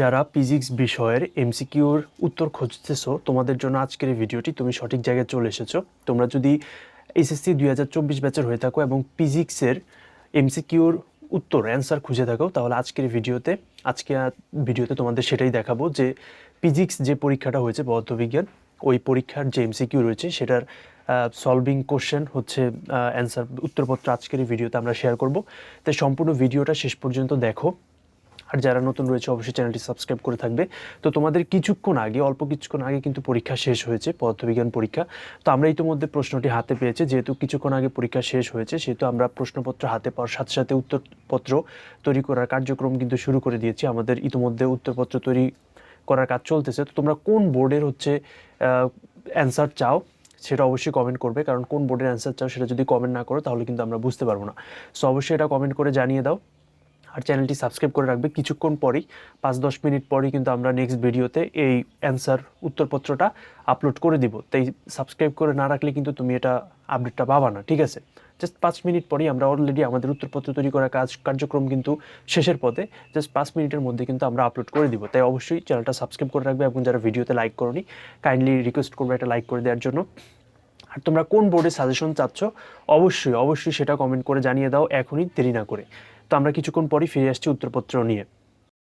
যারা ফিজিক্স বিষয়ের এমসিকিউর উত্তর খুঁজতেছো, তোমাদের জন্য আজকের ভিডিওটি তুমি সঠিক জায়গায় চলে এসেছ। তোমরা যদি এসএসসি দুই হাজার চব্বিশ ব্যাচের হয়ে থাকো এবং ফিজিক্সের এমসিকিউর উত্তর অ্যান্সার খুঁজে থাকো, তাহলে আজকের ভিডিওতে, আজকে ভিডিওতে তোমাদের সেটাই দেখাবো যে ফিজিক্স যে পরীক্ষাটা হয়েছে পদার্থবিজ্ঞান, ওই পরীক্ষার যে এমসিকিউ রয়েছে, সেটার সলভিং কোশ্চেন হচ্ছে অ্যান্সার উত্তরপত্র আজকের ভিডিওতে আমরা শেয়ার করব। তাই সম্পূর্ণ ভিডিওটা শেষ পর্যন্ত দেখো। আর যারা নতুন রয়েছে, অবশ্যই চ্যানেলটি সাবস্ক্রাইব করে থাকবে। তো তোমাদের কিছুক্ষণ আগে, অল্প কিছুক্ষণ আগে কিন্তু পরীক্ষা শেষ হয়েছে, পদার্থবিজ্ঞান পরীক্ষা। তো আমরা ইতিমধ্যে প্রশ্নটি হাতে পেয়েছি, যেহেতু কিছুক্ষণ আগে পরীক্ষা শেষ হয়েছে, সেহেতু আমরা প্রশ্নপত্র হাতে পাওয়ার সাথে সাথে উত্তরপত্র তৈরি করার কার্যক্রম কিন্তু শুরু করে দিয়েছি। আমাদের ইতিমধ্যে উত্তরপত্র তৈরি করার কাজ চলতেছে। তো তোমরা কোন বোর্ডের হচ্ছে অ্যান্সার চাও, সেটা অবশ্যই কমেন্ট করবে। কারণ কোন বোর্ডের অ্যান্সার চাও, সেটা যদি কমেন্ট না করো, তাহলে কিন্তু আমরা বুঝতে পারব না। সো অবশ্যই এটা কমেন্ট করে জানিয়ে দাও। আর চ্যানেলটি সাবস্ক্রাইব করে রাখবে কিছুক্ষণ পরেই, পাঁচ দশ মিনিট পরেই কিন্তু আমরা নেক্সট ভিডিওতে এই অ্যান্সার উত্তরপত্রটা আপলোড করে দিব। তাই সাবস্ক্রাইব করে না রাখলে কিন্তু তুমি এটা আপডেটটা পাবা না, ঠিক আছে? জাস্ট পাঁচ মিনিট পরেই আমরা অলরেডি আমাদের উত্তরপত্র তৈরি করা কাজ, কার্যক্রম কিন্তু শেষের পথে জাস্ট পাঁচ মিনিটের মধ্যে কিন্তু আমরা আপলোড করে দিব। তাই অবশ্যই চ্যানেলটা সাবস্ক্রাইব করে রাখবে এবং যারা ভিডিওতে লাইক করনি কাইন্ডলি রিকোয়েস্ট করবে একটা লাইক করে দেওয়ার জন্য। আর তোমরা কোন বোর্ডে সাজেশন চাচ্ছ, অবশ্যই অবশ্যই সেটা কমেন্ট করে জানিয়ে দাও, এখনই দেরি না করে। তো আমরা কিছুক্ষণ পরই ফিরে আসছি উত্তরপত্র নিয়ে।